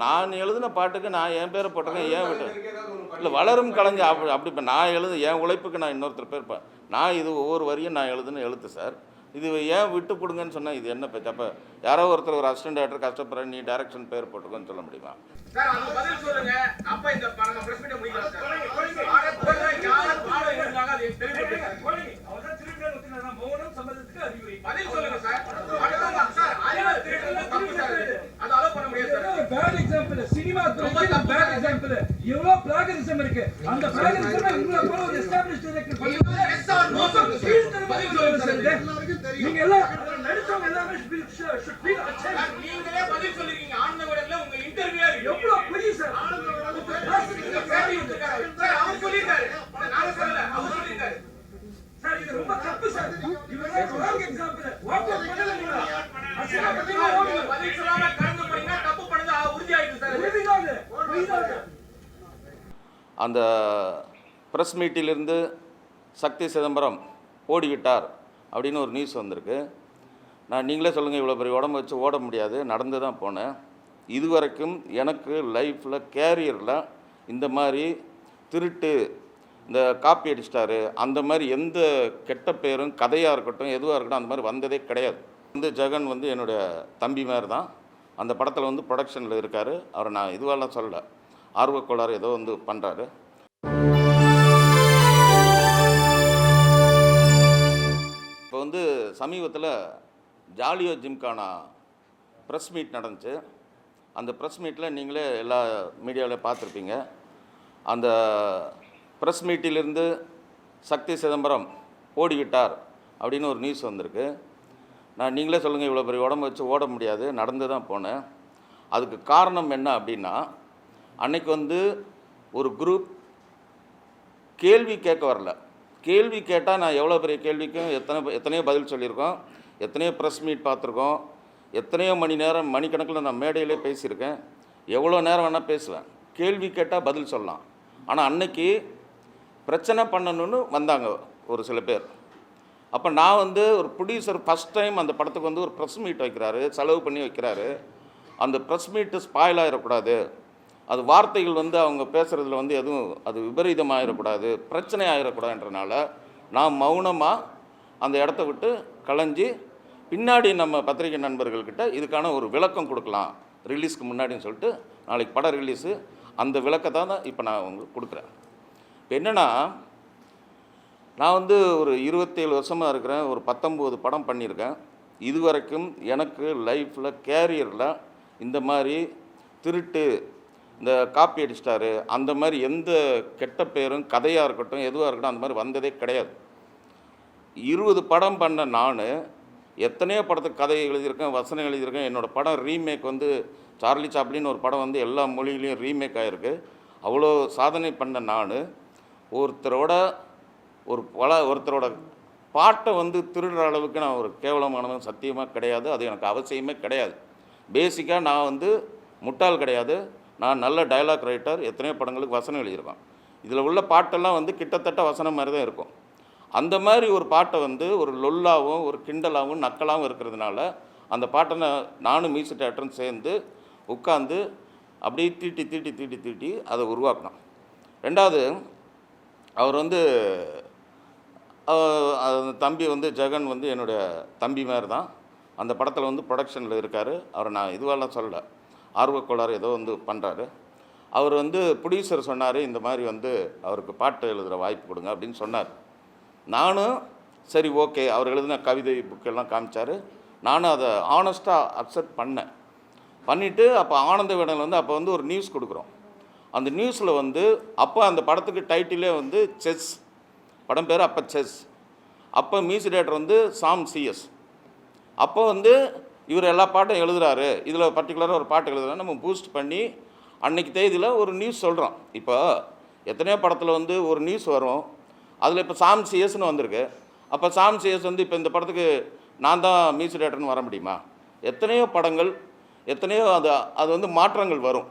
நான் எழுதின பாட்டுக்கு நான் என் பேரை போட்டிருக்கேன் ஏன் விட்டு இல்லை வளரும் கலைஞர் அப்படி அப்படி இப்போ நான் எழுது என் உழைப்புக்கு நான் இன்னொருத்தர் பேர் நான் இது ஒவ்வொரு வரியும் நான் எழுதுன எழுத்து சார். இது ஏன் விட்டு கொடுங்கன்னு சொன்னால் இது என்ன பேச்சு? அப்போ யாரோ ஒருத்தர் ஒரு அசிஸ்டன்ட் டேரக்டர் கஷ்டப்படுற நீ டைரக்ஷன் பேர் போட்டுக்கோன்னு சொல்ல முடியுமா சார் அதுக்கு பதில் சொல்லுங்க அப்ப இந்த ப- நம்ம பிரஸ் மீட்டை முடிக்கலாம் சார் பாடத்துல யார் பாடம் எழுதுனாங்க அது தெரிவிப்பீங்க பதில் சொல்லுங்க சார் அடுத்தவங்க சார் அறிவு திருடுறது தப்பு சார் அது. அது அலோவ் பண்ண முடியாது சார் பேட் எக்ஸாம்பிள். எவ்வளவு பிளாகரிசம் இருக்கு? அந்த பிளாகரிசம் உங்களை போல ஒரு ப்ரெஸ் மீட்டிலிருந்து சக்தி சிதம்பரம் ஓடிவிட்டார் அப்படின்னு ஒரு நியூஸ் வந்திருக்கு. நான் நீங்களே சொல்லுங்கள் இவ்வளோ பெரிய உடம்பு வச்சு ஓட முடியாது நடந்து தான் போனேன். இதுவரைக்கும் எனக்கு லைஃப்பில் கேரியரில் இந்த மாதிரி திருட்டு இந்த காப்பி அடிச்சிட்டாரு அந்த மாதிரி எந்த கெட்ட பேரும் கதையாக இருக்கட்டும் எதுவாக இருக்கட்டும் அந்த மாதிரி வந்ததே கிடையாது. வந்து ஜெகன் வந்து என்னுடைய தம்பி மாதிரி தான். அந்த படத்தில் வந்து ப்ரொடக்ஷனில் இருக்கார். அவரை நான் இதுவெல்லாம் சொல்லலை. ஆர்வக்கோளாறு ஏதோ வந்து பண்ணுறாரு இப்போ வந்து சமீபத்தில் ஜாலியோ ஜிம்கானா ப்ரெஸ் மீட் நடந்துச்சு. அந்த ப்ரெஸ் மீட்டில் நீங்களே எல்லா மீடியாவில் பார்த்துருப்பீங்க. அந்த ப்ரெஸ் மீட்டிலிருந்து சக்தி சிதம்பரம் ஓடிவிட்டார் அப்படின்னு ஒரு நியூஸ் வந்திருக்கு. நான் நீங்களே சொல்லுங்கள் இவ்வளோ பெரிய உடம்பு வச்சு ஓட முடியாது நடந்து தான் போனேன். அதுக்கு காரணம் என்ன அப்படின்னா அன்னைக்கு வந்து ஒரு குரூப் கேள்வி கேட்க வரல. கேள்வி கேட்டால் நான் எவ்வளோ பெரிய கேள்விக்கும் எத்தனை எத்தனையோ பதில் சொல்லியிருக்கோம். எத்தனையோ ப்ரெஸ் மீட் பார்த்துருக்கோம். எத்தனையோ மணி நேரம் மணிக்கணக்கில் நான் மேடையிலே பேசியிருக்கேன். எவ்வளோ நேரம் வேணால் பேசுவேன். கேள்வி கேட்டால் பதில் சொல்லலாம். ஆனால் அன்னைக்கு பிரச்சனை பண்ணணும்னு வந்தாங்க ஒரு சில பேர். அப்போ நான் வந்து ஒரு ப்ரொடியூசர் ஃபஸ்ட் டைம் அந்த படத்துக்கு வந்து ஒரு ப்ரெஸ் மீட் வைக்கிறாரு செலவு பண்ணி வைக்கிறாரு. அந்த ப்ரெஸ் மீட்டு ஸ்பாயில் ஆகிடக்கூடாது அது வார்த்தைகள் வந்து அவங்க பேசுகிறதுல வந்து எதுவும் அது விபரீதமாகிடக்கூடாது பிரச்சனை ஆகிடக்கூடாதுன்றனால நான் மௌனமாக அந்த இடத்த விட்டு கலைஞ்சி பின்னாடி நம்ம பத்திரிகை நண்பர்கள்கிட்ட இதுக்கான ஒரு விளக்கம் கொடுக்கலாம். ரிலீஸ்க்கு முன்னாடின்னு சொல்லிட்டு நாளைக்கு படம் ரிலீஸு. அந்த விளக்கத்தை தான் இப்போ நான் உங்களுக்கு கொடுக்குறேன். இப்போ என்னென்னா நான் வந்து ஒரு இருபத்தேழு வருஷமாக இருக்கிறேன். ஒரு பத்தொம்போது படம் பண்ணியிருக்கேன். இதுவரைக்கும் எனக்கு லைஃப்பில் கேரியரில் இந்த மாதிரி திருட்டு இந்த காப்பி அடிச்சிட்டாரு அந்த மாதிரி எந்த கெட்ட பேரும் கதையாக இருக்கட்டும் எதுவாக இருக்கட்டும் அந்த மாதிரி வந்ததே கிடையாது. இருபது படம் பண்ண நான் எத்தனையோ படத்துக்கு கதை எழுதியிருக்கேன் வசனம் எழுதியிருக்கேன். என்னோடய படம் ரீமேக் வந்து சார்லி சாப்ளின்னு ஒரு படம் வந்து எல்லா மொழியிலையும் ரீமேக் ஆகிருக்கு அவ்வளோ சாதனை பண்ண நான் ஒருத்தரோட ஒரு பல ஒருத்தரோட பாட்டை வந்து திருடுற அளவுக்கு நான் ஒரு கேவலமானவன் சத்தியமாக கிடையாது. அது எனக்கு அவசியமே கிடையாது. பேசிக்காக நான் வந்து முட்டாள் கிடையாது. நான் நல்ல டயலாக் ரைட்டர் எத்தனையோ படங்களுக்கு வசனம் எழுதியிருக்கேன் இதில் உள்ள பாட்டெல்லாம் வந்து கிட்டத்தட்ட வசனம் மாதிரி தான் இருக்கும். அந்த மாதிரி ஒரு பாட்டை வந்து ஒரு லொல்லாகவும் ஒரு கிண்டலாகவும் நக்கலாகவும் இருக்கிறதுனால அந்த பாட்டை நான் நானும் மியூசிக் டேரக்டரும் சேர்ந்து உட்காந்து அப்படியே தீட்டி தீட்டி தீட்டி தீட்டி அதை உருவாக்கினோம். ரெண்டாவது அவர் வந்து அந்த தம்பி வந்து ஜெகன் வந்து என்னுடைய தம்பி மாதிரி தான். அந்த படத்தில் வந்து ப்ரொடக்ஷனில் இருக்கார். அவரை நான் இதுவெல்லாம் சொல்லலை. ஆர்வக்கோளாறு ஏதோ வந்து பண்ணுறாரு அவர் வந்து ப்ரொடியூசர் சொன்னார் இந்த மாதிரி வந்து அவருக்கு பாட்டு எழுதுகிற வாய்ப்பு கொடுங்க அப்படின்னு சொன்னார். நானும் சரி ஓகே அவர் எழுதின கவிதை புக்கெல்லாம் காமிச்சார். நானும் அதை ஆனஸ்ட்டாக அக்செப்ட் பண்ணேன். பண்ணிவிட்டு அப்போ ஆனந்த விடல் வந்து அப்போ வந்து ஒரு நியூஸ் கொடுக்குறோம். அந்த நியூஸில் வந்து அப்போ அந்த படத்துக்கு டைட்டிலே வந்து செஸ். படம் பேர் அப்போ செஸ். அப்போ மியூசிக் டேரக்டர் வந்து சாம் சிஎஸ். அப்போ வந்து இவர் எல்லா பாட்டும் எழுதுகிறாரு இதில் பர்டிகுலராக ஒரு பாட்டு எழுதுறாரு. நம்ம பூஸ்ட் பண்ணி அன்னைக்கு தேதியில் ஒரு நியூஸ் சொல்கிறோம் இப்போ எத்தனையோ படத்தில் வந்து ஒரு நியூஸ் வரும். அதில் இப்போ சாம் சிஎஸ்னு வந்திருக்கு. அப்போ சாம் சிஎஸ் வந்து இப்போ இந்த படத்துக்கு நான் தான் மியூசிக் டேரக்டர்னு வர முடியுமா? எத்தனையோ படங்கள் எத்தனையோ அது அது வந்து மாற்றங்கள் வரும்.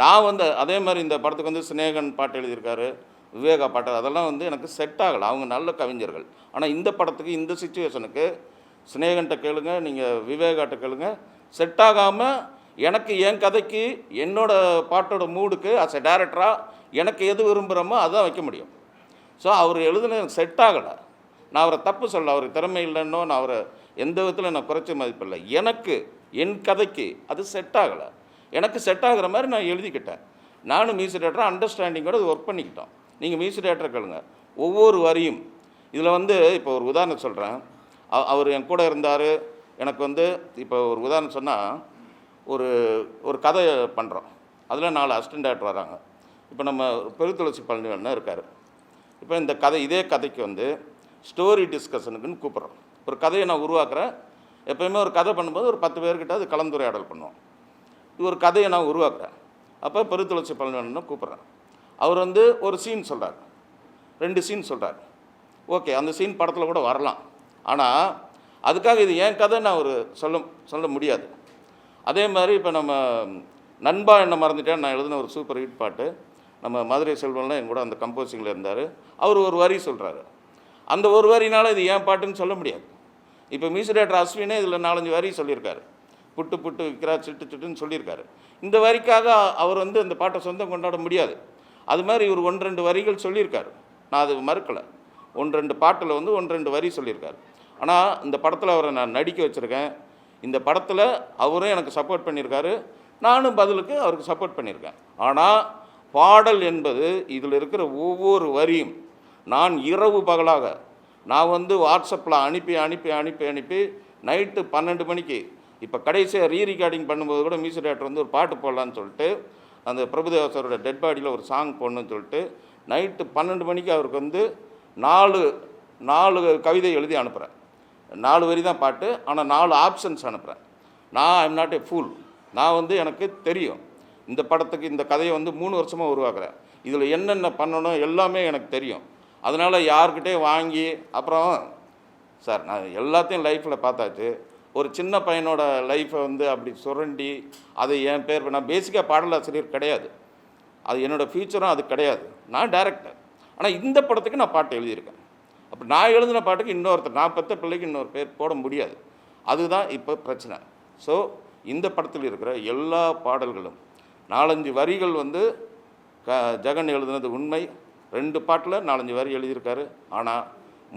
நான் வந்து அதே மாதிரி இந்த படத்துக்கு வந்து சினேகன் பாட்டு எழுதியிருக்காரு விவேகா பாட்டு அதெல்லாம் வந்து எனக்கு செட் ஆகலை. அவங்க நல்ல கவிஞர்கள். ஆனால் இந்த படத்துக்கு இந்த சுச்சுவேஷனுக்கு சினேகன்ட்ட கேளுங்க நீங்கள் விவேகாட்ட கேளுங்க. செட் ஆகாமல் எனக்கு என் கதைக்கு என்னோட பாட்டோட மூடுக்கு அஸ் எ டேரக்டராக எனக்கு எது விரும்புகிறோமோ அதுதான் வைக்க முடியும். ஸோ அவர் எழுதுன எனக்கு செட் ஆகலை நான் அவரை தப்பு சொல்ல அவர் திறமை இல்லைன்னோ நான் அவரை எந்த விதத்தில் நான் குறைச்ச மதிப்பில்லை எனக்கு என் கதைக்கு அது செட் ஆகலை. எனக்கு செட் ஆகிற மாதிரி நான் எழுதிக்கிட்டேன். நானும் மியூசிக் டேரக்டராக அண்டர்ஸ்டாண்டிங்கோட ஒர்க் பண்ணிக்கிட்டோம். நீங்கள் மியூசிக் டேரக்டர் கேளுங்க. ஒவ்வொரு வரியும். இதில் வந்து இப்போ ஒரு உதாரணம் சொல்கிறேன் அவர் என் கூட இருந்தார். எனக்கு வந்து இப்போ ஒரு உதாரணம் சொன்னால் ஒரு ஒரு கதை பண்ணுறோம் அதில் நாலு அசிஸ்டன்ட் டேரக்டர் வராங்க. இப்போ நம்ம பெருத்துளசி பழனிவண்ணன் இருக்கார். இப்போ இந்த கதை இதே கதைக்கு வந்து ஸ்டோரி டிஸ்கஷனுக்குன்னு கூப்பிட்றோம். ஒரு கதையை நான் உருவாக்குறேன். எப்பயுமே ஒரு கதை பண்ணும்போது ஒரு பத்து பேர்கிட்ட அது கலந்துரையாடல் பண்ணுவோம். இது ஒரு கதையை நான் உருவாக்குறேன். அப்போ பெருத்துளசி பழனிவண்ணன் கூப்பிட்றேன். அவர் வந்து ஒரு சீன் சொல்கிறார் ரெண்டு சீன் சொல்கிறார் ஓகே அந்த சீன் படத்தில் கூட வரலாம். ஆனால் அதுக்காக இது ஏன் கதை நான் ஒரு சொல்ல சொல்ல முடியாது. அதே மாதிரி இப்போ நம்ம நண்பா என்ன மறந்துட்டேன் நான் எழுதின ஒரு சூப்பர் ஹிட் பாட்டு நம்ம மதுரை செல்வம்லாம் என் கூட அந்த கம்போசிங்கில் இருந்தார். அவர் ஒரு வரி சொல்கிறாரு அந்த ஒரு வரினால இது ஏன் பாட்டுன்னு சொல்ல முடியாது. இப்போ மியூசிக் டேரக்டர் அஸ்வினே இதில் நாலஞ்சு வரி சொல்லியிருக்காரு. புட்டு புட்டு விற்கிறா சிட்டு சிட்டுன்னு சொல்லியிருக்காரு. இந்த வரிக்காக அவர் வந்து அந்த பாட்டை சொந்தம் கொண்டாட முடியாது. அது மாதிரி இவர் ஒன்று ரெண்டு வரிகள் சொல்லியிருக்காரு. நான் அது மறுக்கலை. ஒன்று ரெண்டு பாட்டில் வந்து ஒன்று ரெண்டு வரி சொல்லியிருக்காரு. ஆனால் இந்த படத்தில் அவரை நான் நடிக்க வச்சுருக்கேன். இந்த படத்தில் அவரும் எனக்கு சப்போர்ட் பண்ணியிருக்காரு. நானும் பதிலுக்கு அவருக்கு சப்போர்ட் பண்ணியிருக்கேன். ஆனால் பாடல் என்பது இதில் இருக்கிற ஒவ்வொரு வரியும் நான் இரவு பகலாக நான் வந்து வாட்ஸ்அப்பில் அனுப்பி அனுப்பி அனுப்பி அனுப்பி நைட்டு பன்னெண்டு மணிக்கு இப்போ கடைசியாக ரீ ரெக்கார்டிங் பண்ணும்போது கூட மியூசிக் டேரக்டர் வந்து ஒரு பாட்டு போடலான்னு சொல்லிட்டு அந்த பிரபுதேவசரோட டெட் பாடியில் ஒரு சாங் போடணும்னு சொல்லிட்டு நைட்டு பன்னெண்டு மணிக்கு அவருக்கு வந்து நாலு நாலு கவிதை எழுதி அனுப்புகிறேன் நாலு வரி தான் பாட்டு ஆனால் நாலு ஆப்ஷன்ஸ் அனுப்புகிறேன் நான் ஐம் நாட் ஏ ஃபூல் நான் வந்து எனக்கு தெரியும். இந்த படத்துக்கு இந்த கதையை வந்து மூணு வருஷமாக உருவாக்குறேன். இதில் என்னென்ன பண்ணணும் எல்லாமே எனக்கு தெரியும். அதனால் யார்கிட்டே வாங்கி அப்புறம் சார் நான் எல்லாத்தையும் லைஃப்பில் பார்த்தாச்சு. ஒரு சின்ன பையனோட லைஃப்பை வந்து அப்படி சுரண்டி அதை என் பேர் நான் பேசிக்காக பாடலாசிரியர் கிடையாது. அது என்னோடய ஃப்யூச்சரும் அது கிடையாது. நான் டேரக்டர் ஆனால் இந்த படத்துக்கு நான் பாட்டு எழுதியிருக்கேன். அப்போ நான் எழுதின பாட்டுக்கு இன்னொருத்தர் நான் பெற்ற பிள்ளைக்கு இன்னொரு பேர் போட முடியாது. அதுதான் இப்போ பிரச்சனை. ஸோ இந்த படத்தில் இருக்கிற எல்லா பாடல்களும் நாலஞ்சு வரிகள் வந்து க ஜெகன் எழுதுனது உண்மை. ரெண்டு பாட்டில் நாலஞ்சு வரி எழுதியிருக்காரு. ஆனால்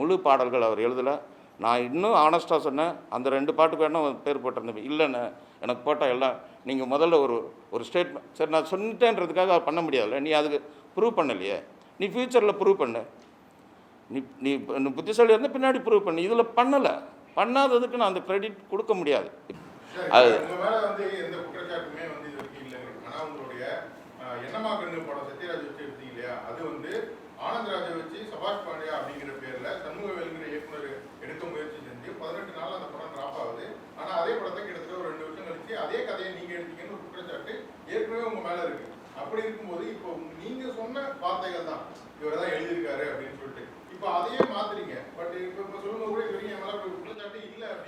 முழு பாடல்கள் அவர் எழுதலை. நான் இன்னும் ஆனஸ்ட்டாக சொன்னேன் அந்த ரெண்டு பாட்டுக்கு வேணால் பேர் போட்டிருந்தேன். இல்லைண்ணே எனக்கு போட்டால் எல்லாம் நீங்கள் முதல்ல ஒரு ஒரு ஸ்டேட்மெண்ட் சரி நான் சொன்னிட்டேன்றதுக்காக பண்ண முடியாதுல்ல. நீ அதுக்கு ப்ரூவ் பண்ணலையே. நீ ஃப்யூச்சரில் ப்ரூவ் பண்ணு. நீ நீ இப்ப- நீ புத்திசாலி இருந்தால் பின்னாடி ப்ரூவ் பண்ணு. இதில் பண்ணலை. பண்ணாததுக்கு நான் அந்த கிரெடிட் கொடுக்க முடியாது. அது என்னமா கண்ணு படம் சத்யராஜ் வச்சு எடுத்தீங்க இல்லையா? அது வந்து ஆனந்தராஜை வச்சு சபாஷ் பாண்டியா அப்படிங்கிற பேர்ல சண்முகவேலுங்கிற இயக்குனர் எடுக்க முயற்சி செஞ்சு பதினெட்டு நாள் அந்த படம் டிராப் ஆகுது. ஆனா அதே படத்தை கிட்டத்தட்ட ஒரு ரெண்டு வருஷம் கழிச்சு அதே கதையை நீங்க எடுத்தீங்கன்னு ஒரு குற்றச்சாட்டு ஏற்கனவே உங்க மேல இருக்கு. அப்படி இருக்கும்போது இப்போ நீங்க சொன்ன வார்த்தைகள் தான். இவர் தான் எழுதியிருக்காரு அப்படின்னு சொல்லிட்டு.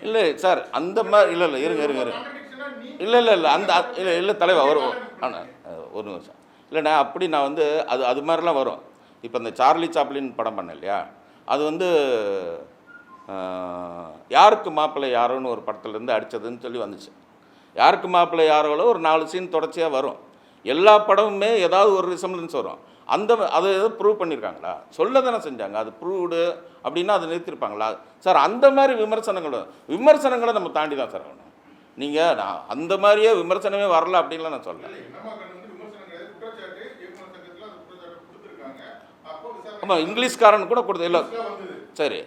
இல்லை சார் அந்த மாதிரி இல்லை இல்லை இருங்க இருங்க இருங்க. இல்லை இல்லை இல்லை அந்த இல்லை இல்லை தலைவா வரும் ஆனால் ஒரு நிமிஷம். இல்லைண்ணா அப்படி நான் வந்து அது அது மாதிரிலாம் வரும். இப்போ இந்த சார்லி சாப்ளின் படம் பண்ணேன் இல்லையா? அது வந்து யாருக்கு மாப்பிள்ளை யாரோன்னு ஒரு படத்துலேருந்து அடித்ததுன்னு சொல்லி வந்துச்சு. யாருக்கு மாப்பிள்ளை யாரோல ஒரு நாலு சீன் தொடர்ச்சியாக வரும். எல்லா படமுமே ஏதாவது ஒரு ரிசம்லன்ஸ் வரும். அந்த அதை ப்ரூவ் பண்ணியிருக்காங்களா சொல்ல தானே செஞ்சாங்க. அது ப்ரூவ்டு அப்படின்னா அதை நிறுத்திருப்பாங்களா? சார் அந்த மாதிரி விமர்சனங்களும் விமர்சனங்களை நம்ம தாண்டி தான் சார் ஆகணும். நீங்கள் நான் அந்த மாதிரியே விமர்சனமே வரல அப்படின்லாம் நான் சொல்லலை. ஆமாம் இங்கிலீஷ்காரன் கூட கொடுத்து இல்லை. சரி.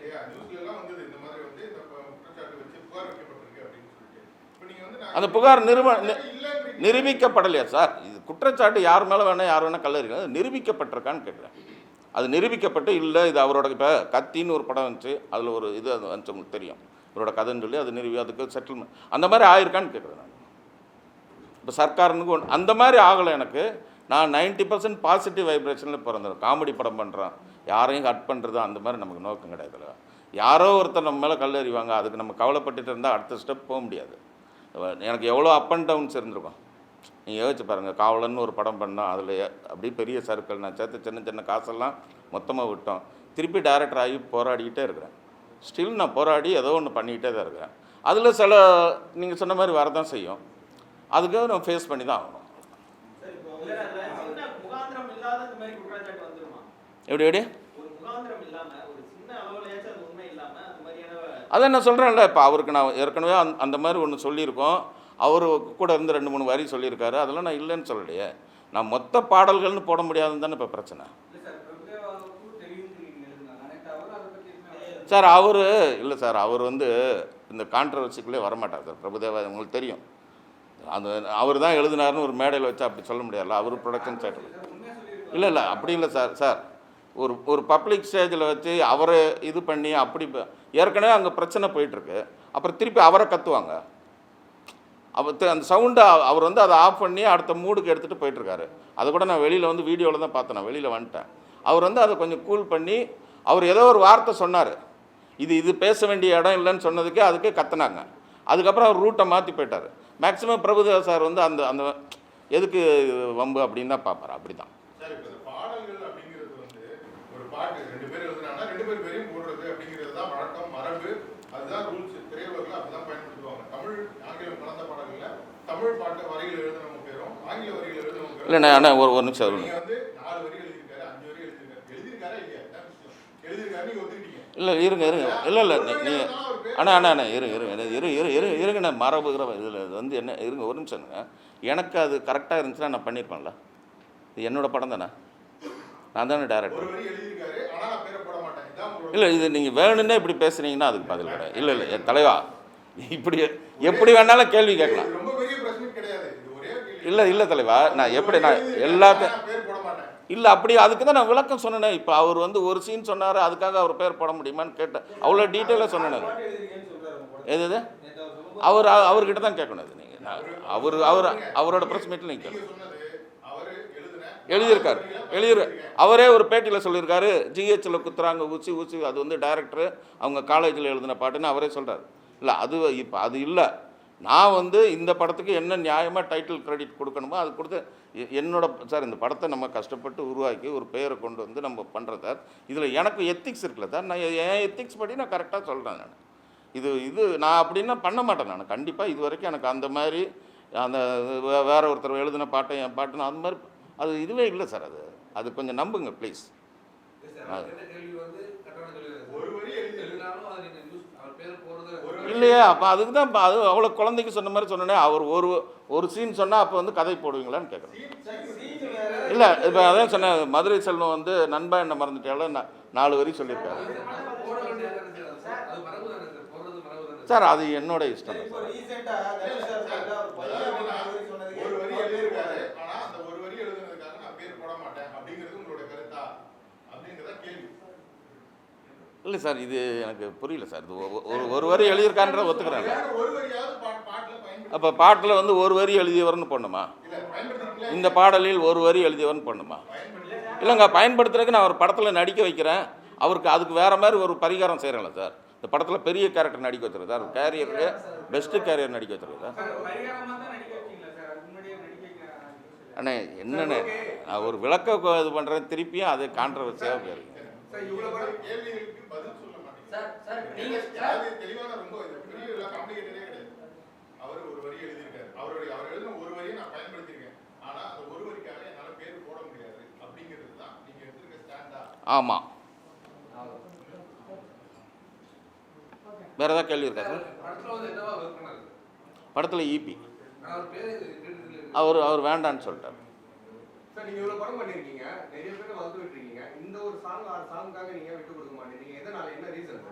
அந்த புகார் நிறுவ. நிரூபிக்கப்படலையா சார்? குற்றச்சாட்டு யார் மேலே வேணால் யார் வேணால் கல்லறிக்கலாம் அது நிரூபிக்கப்பட்டிருக்கான்னு கேட்குறேன். அது நிரூபிக்கப்பட்டு இல்லை இது அவரோட இப்போ கத்தின்னு ஒரு படம் வந்துச்சு. அதில் ஒரு இது அது வந்துச்சு உங்களுக்கு தெரியும். இவரோட கதைன்னு சொல்லி அது நிறுவி அதுக்கு செட்டில்மெண்ட் அந்த மாதிரி ஆயிருக்கான்னு கேட்குறேன் நான். இப்போ சர்க்காரனுக்கு ஒன்று அந்த மாதிரி ஆகலை எனக்கு. நான் 90% பர்சன்ட் பாசிட்டிவ் வைப்ரேஷனில் பிறந்தேன் காமெடி படம் பண்ணுறேன் யாரையும் கட் பண்ணுறது அந்த மாதிரி நமக்கு நோக்கம் கிடையாதுல்ல யாரோ ஒருத்தர் நம்ம மேலே கல்லறிவாங்க அதுக்கு நம்ம கவலைப்பட்டுட்டு இருந்தால் அடுத்த ஸ்டெப் போக முடியாது. எனக்கு எவ்வளோ அப் அண்ட் டவுன்ஸ் இருந்திருக்கும். நீங்கள் யோசிச்சு பாருங்கள் காவலன்னு ஒரு படம் பண்ணோம் அதில் அப்படியே பெரிய சர்க்கிள் நான் சேர்த்து சின்ன சின்ன காசெல்லாம் மொத்தமாக விட்டோம். திருப்பி டைரக்டர் ஆகி போராடிக்கிட்டே இருக்கிறேன். ஸ்டில் நான் போராடி ஏதோ ஒன்று பண்ணிக்கிட்டே தான் இருக்கிறேன். அதில் சில நீங்கள் சொன்ன மாதிரி வரதான் செய்யும். அதுக்கு நம்ம ஃபேஸ் பண்ணி தான் ஆகணும். எப்படி எப்படி? அதான் நான் சொல்கிறேன்ல இப்போ அவருக்கு நான் ஏற்கனவே அந்த அந்த மாதிரி ஒன்று சொல்லியிருக்கோம். அவர் கூட இருந்து ரெண்டு மூணு வரி சொல்லியிருக்காரு. அதெல்லாம் நான் இல்லைன்னு சொல்லலையே. நான் மொத்த பாடல்கள்னு போட முடியாதுன்னு தானே இப்போ பிரச்சனை. சார் அவர் இல்லை சார் அவர் வந்து இந்த கான்ட்ரவர்சிக்குள்ளே வரமாட்டார் சார். பிரபுதேவா உங்களுக்கு தெரியும். அந்த அவர் தான் எழுதினாருன்னு ஒரு மேடையில் வச்சு அப்படி சொல்ல முடியாதுல்ல. அவர் ப்ரொடக்ஷன் சைடில் இல்லை இல்லை அப்படி இல்லை சார் சார். ஒரு ஒரு பப்ளிக் ஸ்டேஜில் வச்சு அவரை இது பண்ணி அப்படி ஏற்கனவே அங்கே பிரச்சனை போயிட்டுருக்கு அப்புறம் திருப்பி அவரை கத்துவாங்க. அப்போ அந்த சவுண்டை அவர் வந்து அதை ஆஃப் பண்ணி அடுத்த மூடுக்கு எடுத்துகிட்டு போயிட்டுருக்காரு. அதை கூட நான் வெளியில் வந்து வீடியோவில் தான் பார்த்தேன் நான் வெளியில் வந்துட்டேன். அவர் வந்து அதை கொஞ்சம் கூல் பண்ணி அவர் ஏதோ ஒரு வார்த்தை சொன்னார். இது இது பேச வேண்டிய இடம் இல்லைன்னு சொன்னதுக்கே அதுக்கே கத்துனாங்க. அதுக்கப்புறம் அவர் ரூட்டை மாற்றி போயிட்டார். மேக்ஸிமம் பிரபுதேவ சார் வந்து அந்த அந்த எதுக்கு வம்பு அப்படின்னு தான் பார்ப்பார். அப்படி தான் சார் இப்போ இந்த பாடல்கள் அப்படிங்கிறது வந்து ஒரு பாட்டு ரெண்டு பேர் எழுதுனாங்கன்னா ரெண்டு பேர் பேரையும் போடுறது அப்படிங்கிறது தான் வழக்கம் மரபு அதுதான் ரூல்ஸ் திரையுலகில் அப்படிதான் பயன்படுத்துவாங்க தமிழ் ஆங்கிலம் கலந்த பாடல்கள்ல தமிழ் பாட்டு வரிகள் எழுதுனவங்க பேரும் ஆங்கில வரிகள் எழுதுனவங்க பேரும் இல்லைண்ணே அண்ணா ஒரு ஒரு நிமிஷம் ஒரு நீங்க வந்து நாலு வரி எழுதியிருக்காரு அஞ்சு வரி எழுதியிருக்காரு இல்லை நான் அண்ணா ஒரு ஒரு நிமிஷம் ஒத்துக்கிட்டீங்க இல்லை இருங்க இருங்க. இல்லை இல்லை நீங்கள் அண்ணா அண்ணா அண்ணா இரு இரு இரு இரு இரு இருங்க நான் மரபுகிற இதில் வந்து என்ன இருங்க ஒரு நிமிஷம் எனக்கு அது கரெக்டாக இருந்துச்சுன்னா நான் பண்ணியிருப்பேன்ல. இது என்னோடய படம் தானே? நான் தானே டேரக்டர் இல்லை இது நீங்கள் வேணும்னே இப்படி பேசுனீங்கன்னா அதுக்கு பதில் கிடையாது. இல்லை இல்லை என் தலைவா இப்படி எப்படி வேணாலும் கேள்வி கேட்கலாம் இது ரொம்ப பெரிய பிரச்சனை கிடையாது இது ஒரே கேள்வி. இல்லை இல்லை தலைவா நான் எப்படி நான் எல்லாத்தையும் இல்லை அப்படி அதுக்கு தான் நான் விளக்கம் சொன்னேனே. இப்போ அவர் வந்து ஒரு சீன் சொன்னார் அதுக்காக அவர் பேர் போட முடியுமான்னு கேட்டேன். அவ்வளோ டீட்டெயிலாக சொன்னேன் எது எது? அவர் அவர்கிட்ட தான் கேட்கணும் அது நீங்கள் அவர் அவர் அவரோட ப்ரெஸ் மீட்டில் நீங்கள் கேட்கணும். எழுதியிருக்காரு. எழுதிரு அவரே ஒரு பேட்டியில் சொல்லியிருக்காரு. ஜிஹெச்சில் குத்துறாங்க ஊசி ஊசி அது வந்து டைரக்டர் அவங்க காலேஜில் எழுதின பாட்டுன்னு அவரே சொல்கிறார் இல்லை அது இப்போ அது இல்லை. நான் வந்து இந்த படத்துக்கு என்ன நியாயமாக டைட்டில் கிரெடிட் கொடுக்கணுமோ அது கொடுத்து என்னோட சார் இந்த படத்தை நம்ம கஷ்டப்பட்டு உருவாக்கி ஒரு பேரை கொண்டு வந்து நம்ம பண்ணுறோம் சார். இதில் எனக்கு எத்திக்ஸ் இருக்குல்ல சார். நான் என் எத்திக்ஸ் படி நான் கரெக்டாக சொல்கிறேன் நான். இது இது நான் அப்படின்னா பண்ண மாட்டேன் நான். கண்டிப்பாக இது வரைக்கும் எனக்கு அந்த மாதிரி அந்த வே- வேற ஒருத்தர் எழுதின பாட்டை என் பாட்டு நான் அந்த மாதிரி அது இதுவே இல்லை சார் அது. அது கொஞ்சம் நம்புங்க ப்ளீஸ் ஒரு வரி எழுதி இல்லையா அப்போ அதுக்கு தான் அது அவ்வளோ குழந்தைக்கு சொன்ன மாதிரி சொன்னேனே அவர் ஒரு ஒரு சீன் சொன்னால் அப்போ வந்து கதை போடுவீங்களான்னு கேட்குறேன் இல்லை இப்போ அதான் சொன்னேன் மதுரை செல்வம் வந்து நண்பா என்ன மறந்துட்டாலும் நான் நாலு வரி சொல்லியிருக்காரு. சார் அது என்னோட இஷ்டம் தான் இப்போ சார் ரீசெண்டா தனுஷ் சார் சொல்ற ஒரு பையன் அப்படின்னு அவரு சொன்னதுக்கு ஒரு வரி எழுதியிருக்காரு ஆனா அந்த ஒரு வரி எழுதுனதுக்காக நான் பேர் போட மாட்டேன் அப்படிங்கிறது உங்களோட கருத்தா அப்படிங்கிறத கேள்வி இல்லை சார் இது எனக்கு புரியல சார். இது ஒரு ஒரு வரி எழுதியிருக்கான்ற பயன்படுத்தி அப்போ பாட்டில் வந்து ஒரு வரி எழுதியவர்னு பயன்படுத்திருக்கீங்களா இந்த பாடலில் ஒரு வரி எழுதியவர்னு போடணுமா? இல்லைங்க பயன்படுத்துறதுக்கு நான் ஒரு படத்தில் நடிக்க வைக்கிறேன். அவருக்கு அதுக்கு வேற மாதிரி ஒரு பரிகாரம் செய்கிறேன்ல சார். இந்த படத்தில் பெரிய கேரக்டர் நடிக்க வச்சிருக்கு சார். கேரியருக்கு பெஸ்ட்டு கேரியர் நடிக்க வச்சிருக்கு சார். அண்ணே என்னண்ணே? நான் ஒரு விளக்க இது பண்ணுறேன் திருப்பியும் அது கான்ட்ரவர்சியாக போயிருக்கு சார் இவ்வளவு பேர் கேள்விகளுக்கு பதில் சொல்ல மாட்டேங்க சார் சார் நீங்க அது தெளிவான ரொம்ப இது. பெரிய எல்லாம் காம்ப்ளிகேட்டடே கிடையாது. அவர் ஒரு வரி எழுதியிருக்காரு. அவருடைய அவர் எழுதின ஒரு வரியை நான் பயன்படுத்தியிருக்கேன். ஆனா அந்த ஒரு வரிக்காக என்னால பேர் போட முடியாது. அப்படிங்கிறது தான் நீங்க எடுத்திருக்க ஸ்டாண்டா ஆமாம் வேறு ஏதாவது கேள்வி இருக்கா சார்? படத்தில் ஈபி அவர் அவர் வேண்டான்னு சொல்லிட்டார். சார் நீங்க இவ்வளவு படம் பண்ணிருக்கீங்க நிறைய பேர் வந்து விட்டுருக்கீங்க. இந்த ஒரு சாங் ஆறு சாங்காக நீங்க விட்டு கொடுக்க மாட்டேங்க? எதனால என்ன ரீசன்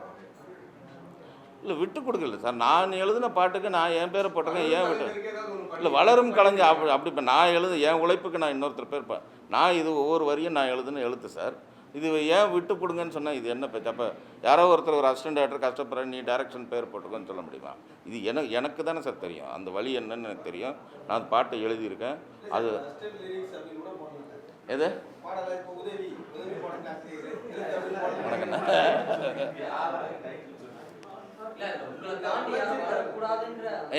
இல்லை விட்டு கொடுக்கல சார். நான் எழுதின பாட்டுக்கு நான் என் பேரை போட்டிருக்கேன் ஏன் விட்டு இல்லை வளரும் கலைஞர் அப்படி அப்படி இப்போ நான் எழுது என் உழைப்புக்கு நான் இன்னொருத்தர் பேர் நான் இது ஒவ்வொரு வரியும் நான் எழுதுன எழுத்து சார். இது ஏன் விட்டு கொடுங்கன்னு சொன்னால் இது என்ன பேச்சு? அப்போ யாரோ ஒருத்தர் ஒரு அசிஸ்டன்ட் டேரக்டர் கஷ்டப்படுற நீ டேரக்ஷன் பேர் போட்டுக்கோன்னு சொல்ல முடியுமா? இது எனக்கு எனக்கு தானே சார் தெரியும். அந்த வழி என்னன்னு எனக்கு தெரியும். நான் பாட்டு பாட்டை எழுதியிருக்கேன். அது எது? வணக்கண்ணா. தாண்டி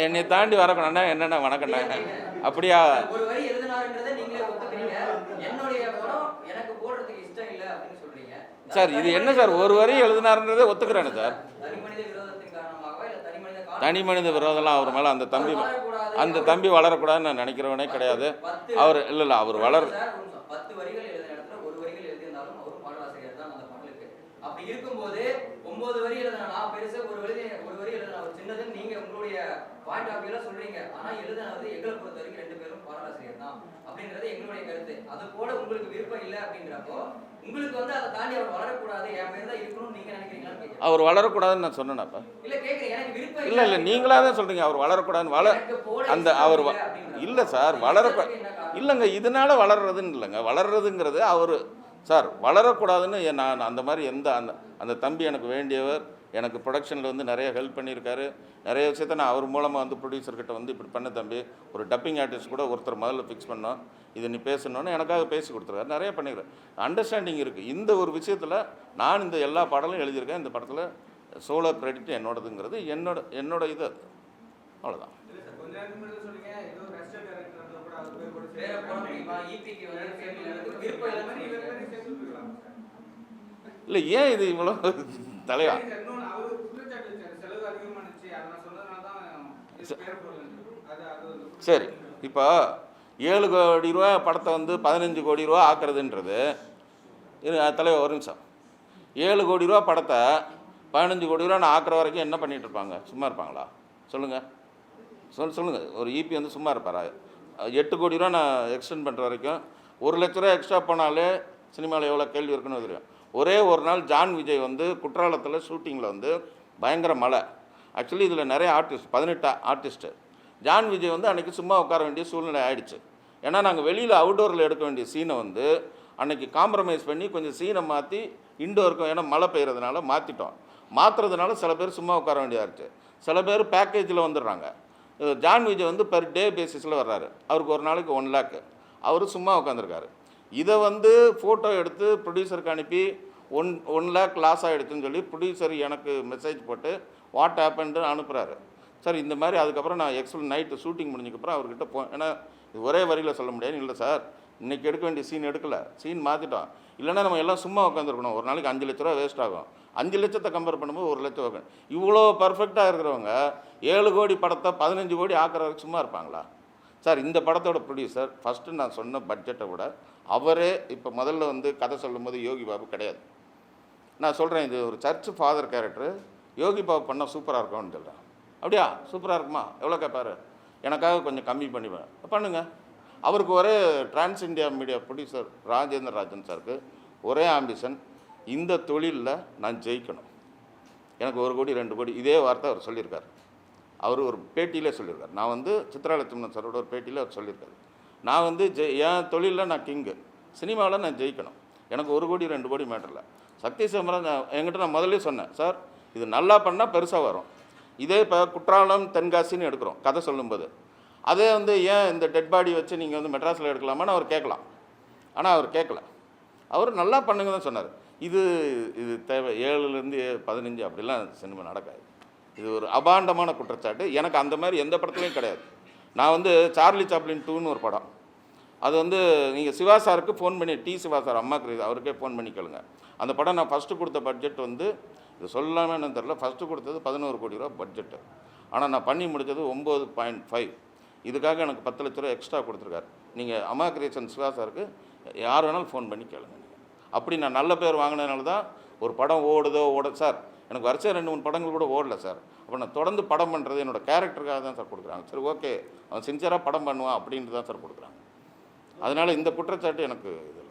என்னை தாண்டி வரக்கணும்னா என்னென்ன வணக்கண்ணா அப்படியா ஒரு வரி எழுதினாருன்றதை நீங்களே ஒத்துக்கிறீங்க என்னுடைய படம் எனக்கு போடுறதுக்கு இஷ்டம் இல்லை அப்படின்னு சொல்றீங்க சார் இது என்ன சார்? ஒரு வரையும் எழுதினாருன்றதே ஒத்துக்கிறேன்னு சார். தனி மனித விரோதம்லாம் அவர் மேலே அந்த தம்பி அந்த தம்பி வளரக்கூடாதுன்னு நான் நினைக்கிறவனே கிடையாது. அவர் இல்லை இல்லை அவர் வளர் அப்படி இருக்கும்போது ஒன்பது வரி எழுதினா நான் பெருசு ஒரு வரி ஒரு வரி எழுதினா அவர் சின்னதுன்னு நீங்க உங்களுடைய பாயிண்ட் ஆஃப் வியூல சொல்றீங்க ஆனா எழுதினது எங்களை பொறுத்த வரைக்கும் ரெண்டு பேரும் பாடலாசிரியர் தான் அப்படின்றது எங்களுடைய கருத்து. அது போல உங்களுக்கு விருப்பம் இல்லை அப்படிங்கிறப்போ உங்களுக்கு வந்து அதை தாண்டி அவர் வளரக்கூடாது என் பேர் தான் இருக்கணும்னு நீங்க நினைக்கிறீங்களான்னு கேட்கிறேன் அவர் வளரக்கூடாதுன்னு நான் சொன்னேன்ப்பா. இல்ல கேக்குறேன். எனக்கு விருப்பம் இல்லை இல்லை நீங்களாக தான் சொல்கிறீங்க அவர் வளரக்கூடாதுன்னு. வள அந்த அவர் இல்லை சார் காரணம்? இல்லைங்க இதனால வளர்றதுன்னு இல்லைங்க. வளர்றதுங்கிறது அவர் சார் வளரக்கூடாதுன்னு நான் அந்த மாதிரி எந்த அந்த அந்த தம்பி எனக்கு வேண்டியவர் எனக்கு ப்ரொடக்ஷனில் வந்து நிறைய ஹெல்ப் பண்ணியிருக்காரு. நிறைய விஷயத்த நான் அவர் மூலமாக வந்து ப்ரொடியூசர்கிட்ட வந்து இப்படி பண்ண தம்பி. ஒரு டப்பிங் ஆர்டிஸ்ட் கூட ஒருத்தர் முதல்ல ஃபிக்ஸ் பண்ணோம். இது நீ பேசணுன்னு எனக்காக பேசி கொடுத்துருக்காரு. நிறைய பண்ணியிருக்காரு. அண்டர்ஸ்டாண்டிங் இருக்குது இந்த ஒரு விஷயத்தில் நான் இந்த எல்லா பாடலும் எழுதியிருக்கேன். இந்த படத்தில் சோலோ கிரெடிட் என்னோடதுங்கிறது என்னோட என்னோட இது அது. அவ்வளோதான் இல்ல சார் கொஞ்ச நேரத்துக்கு முன்னாடி சரி இப்போ ஏழு கோடி ரூபா படத்தை வந்து பதினஞ்சு கோடி ரூபா ஆக்குறதுன்றது. தலைவர் ஒரு நிமிஷம். ஏழு கோடி ரூபா படத்தை பதினஞ்சு கோடி ரூபா நான் ஆக்குற வரைக்கும் என்ன பண்ணிகிட்டு இருப்பாங்க? சும்மா இருப்பாங்களா? சொல்லுங்கள் சொல் சொல்லுங்கள் ஒரு இபி வந்து சும்மா இருப்பாரா? எட்டு கோடி ரூபா நான் எக்ஸ்டெண்ட் பண்ணுற வரைக்கும் ஒரு லட்ச ரூபா எக்ஸ்ட்ரா போனாலே சினிமாவில் எவ்வளோ கேள்வி இருக்குன்னு தெரியும். ஒரே ஒரு நாள் ஜான் விஜய் வந்து குற்றாலத்தில் ஷூட்டிங்கில் வந்து பயங்கர மழை. ஆக்சுவலி இதில் நிறைய ஆர்டிஸ்ட் பதினெட்டு ஆர்டிஸ்ட்டு ஜான் விஜய் வந்து அன்றைக்கி சும்மா உட்கார வேண்டிய சூழ்நிலை ஆயிடுச்சு. ஏன்னா நாங்கள் வெளியில் அவுட்டோரில் எடுக்க வேண்டிய சீனை வந்து அன்றைக்கி காம்ப்ரமைஸ் பண்ணி கொஞ்சம் சீனை மாற்றி இன்டோருக்கும் ஏன்னா மழை பெய்கிறதுனால மாற்றிட்டோம் மாற்றுறதுனால சில பேர் சும்மா உட்கார வேண்டியதாகிடுச்சு சில பேர் பேக்கேஜில் வந்துடுறாங்க. ஜான் விஜய் வந்து பெர் டே பேசிஸில் வர்றாரு. அவருக்கு ஒரு நாளைக்கு ஒன் லேக்கு அவர் சும்மா உட்காந்துருக்காரு இதை வந்து ஃபோட்டோ எடுத்து ப்ரொடியூசருக்கு அனுப்பி ஒன் ஒன் லேக் லாஸ் ஆகிடுச்சுன்னு சொல்லி ப்ரொடியூசர் எனக்கு மெசேஜ் போட்டு வாட் ஆப்பன்ட்டு அனுப்புகிறாரு சார் இந்த மாதிரி அதுக்கப்புறம் நான் எக்ஸல் நைட்டு ஷூட்டிங் முடிஞ்சதுக்கப்புறம் அவர்கிட்ட போ ஏன்னா இது ஒரே வரியில் சொல்ல முடியாது இல்லை சார். இன்றைக்கி எடுக்க வேண்டிய சீன் எடுக்கலை. சீன் மாற்றிட்டோம் இல்லைன்னா நம்ம எல்லாம் சும்மா உட்காந்துருக்கணும் ஒரு நாளைக்கு அஞ்சு லட்ச ரூபா வேஸ்ட் ஆகும். அஞ்சு லட்சத்தை கம்பேர் பண்ணும்போது ஒரு லட்சம் வைக்கணும் இவ்வளோ பர்ஃபெக்டாக இருக்கிறவங்க ஏழு கோடி படத்தை பதினஞ்சு கோடி ஆக்கிறவருக்கு சும்மா இருப்பாங்களா? சார் இந்த படத்தோட ப்ரொடியூசர் ஃபஸ்ட்டு நான் சொன்ன பட்ஜெட்டை விட அவரே இப்போ முதல்ல வந்து கதை சொல்லும்போது யோகி பாபு கிடையாது. நான் சொல்கிறேன் இது ஒரு church father character Yogi Babu பண்ணால் சூப்பராக இருக்கும்னு சொல்கிறேன் அப்படியா? சூப்பராக இருக்குமா? எவ்வளோ கேட்பாரு எனக்காக கொஞ்சம் கம்மி பண்ணி பண்ணுங்க. அவருக்கு ஒரே trans India media producer Rajendra Rajan சாருக்கு ஒரே ஆம்பிஷன் இந்த தொழிலில் நான் ஜெயிக்கணும். எனக்கு ஒரு கோடி ரெண்டு கோடி இதே வார்த்தை அவர் சொல்லியிருக்காரு. அவர் ஒரு பேட்டியிலே சொல்லியிருக்கார். நான் வந்து சித்ராலட்சுமணன் சாரோட ஒரு பேட்டியில் அவர் சொல்லியிருக்காரு. நான் வந்து ஜெய் என் தொழிலில் நான் கிங்கு சினிமாவில் நான் ஜெயிக்கணும். எனக்கு ஒரு கோடி ரெண்டு கோடி மேட்டரில் சக்தி சிதம்பரம் நான் என்கிட்ட நான் முதல்ல சொன்னேன். சார் இது நல்லா பண்ணால் பெருசாக வரும். இதே இப்போ குற்றாலம் தென்காசின்னு எடுக்கிறோம் கதை சொல்லும்போது. அதே வந்து ஏன் இந்த டெட் பாடி வச்சு நீங்கள் வந்து மெட்ராஸில் எடுக்கலாமான்னு அவர் கேட்கலாம். ஆனால் அவர் கேட்கல. அவர் நல்லா பண்ணுங்க தான் சொன்னார். இது இது தேவை ஏழுலேருந்து பதினஞ்சு அப்படிலாம் சினிமா நடக்காது. இது ஒரு அபாண்டமான குற்றச்சாட்டு. எனக்கு அந்த மாதிரி எந்த படத்துலையும் கிடையாது. நான் வந்து சார்லி சாப்ளின் டூன்னு ஒரு படம். அது வந்து நீங்கள் சிவா சாருக்கு ஃபோன் பண்ணி டி சிவா சார் அம்மாக்கு அவருக்கே ஃபோன் பண்ணி கேளுங்க. அந்த படம் நான் ஃபஸ்ட்டு கொடுத்த பட்ஜெட் வந்து இது சொல்லாமல் என்னன்னு தெரில ஃபஸ்ட்டு கொடுத்தது பதினோரு கோடி ரூபா பட்ஜெட்டு ஆனால் நான் பண்ணி முடித்தது ஒம்பது பாயிண்ட் ஃபைவ் இதுக்காக எனக்கு பத்து லட்ச ரூபா எக்ஸ்ட்ரா கொடுத்துருக்காரு. நீங்கள் அம்மா கிரியேஷன் சுகாசாருக்கு யார் வேணாலும் ஃபோன் பண்ணி கேளுங்க அப்படி நான் நல்ல பேர் வாங்கினதுனால தான் ஒரு படம் ஓடுதோ ஓட சார் எனக்கு வருஷம் ரெண்டு மூணு படங்கள் கூட ஓடல சார் அப்போ நான் தொடர்ந்து படம் பண்ணுறது என்னோட கேரக்டருக்காக தான் சார் கொடுக்குறாங்க. சரி ஓகே அவன் சின்சியராக படம் பண்ணுவான் அப்படின்ட்டு தான் சார் கொடுக்குறாங்க. அதனால் இந்த குற்றச்சாட்டு எனக்கு இது